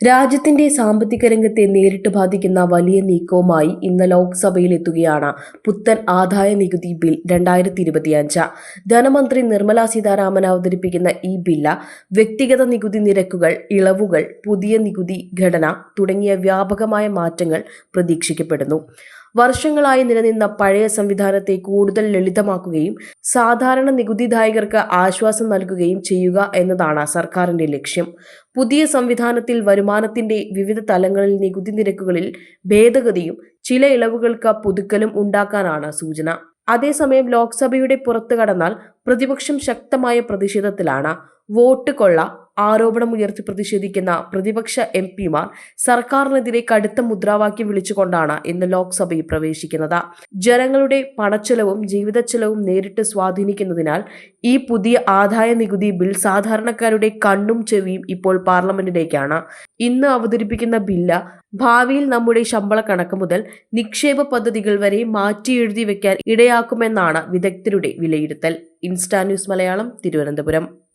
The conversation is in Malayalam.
രാജ്യത്തിന്റെ സാമ്പത്തിക രംഗത്തെ നേരിട്ട് ബാധിക്കുന്ന വലിയ നീക്കവുമായി ഇന്ന് ലോക്സഭയിൽ എത്തുകയാണ് പുത്തൻ ആദായ നികുതി ബിൽ രണ്ടായിരത്തി ഇരുപത്തിയഞ്ച് ധനമന്ത്രി നിർമ്മല സീതാരാമൻ അവതരിപ്പിക്കുന്ന ഈ ബില്ല് വ്യക്തിഗത നികുതി നിരക്കുകൾ ഇളവുകൾ പുതിയ നികുതി ഘടന തുടങ്ങിയ വ്യാപകമായ മാറ്റങ്ങൾ പ്രതീക്ഷിക്കപ്പെടുന്നു. വർഷങ്ങളായി നിലനിന്ന പഴയ സംവിധാനത്തെ കൂടുതൽ ലളിതമാക്കുകയും സാധാരണ നികുതിദായകർക്ക് ആശ്വാസം നൽകുകയും ചെയ്യുക എന്നതാണ് സർക്കാരിന്റെ ലക്ഷ്യം. പുതിയ സംവിധാനത്തിൽ വരുമാനത്തിന്റെ വിവിധ തലങ്ങളിൽ നികുതി നിരക്കുകളിൽ ഭേദഗതിയും ചില ഇളവുകൾക്ക് പുതുക്കലും ഉണ്ടാക്കാനാണ് സൂചന. അതേസമയം ലോക്സഭയുടെ പുറത്തു കടന്നാൽ പ്രതിപക്ഷം ശക്തമായ പ്രതിഷേധത്തിലാണ് വോട്ട് കൊള്ള ആരോപണമുയർത്തി പ്രതിഷേധിക്കുന്ന പ്രതിപക്ഷ എം പിമാർ സർക്കാരിനെതിരെ കടുത്ത മുദ്രാവാക്യം വിളിച്ചുകൊണ്ടാണ് ഇന്ന് ലോക്സഭയിൽ പ്രവേശിക്കുന്നത്. ജനങ്ങളുടെ പണച്ചെലവും ജീവിതച്ചെലവും നേരിട്ട് സ്വാധീനിക്കുന്നതിനാൽ ഈ പുതിയ ആദായ നികുതി ബിൽ സാധാരണക്കാരുടെ കണ്ണും ചെവിയും ഇപ്പോൾ പാർലമെന്റിലേക്കാണ്. ഇന്ന് അവതരിപ്പിക്കുന്ന ബില്ല് ഭാവിയിൽ നമ്മുടെ ശമ്പള കണക്ക് മുതൽ നിക്ഷേപ പദ്ധതികൾ വരെ മാറ്റി എഴുതി വെക്കാൻ ഇടയാക്കുമെന്നാണ് വിദഗ്ധരുടെ വിലയിരുത്തൽ. Insta news Malayalam Thiruvananthapuram.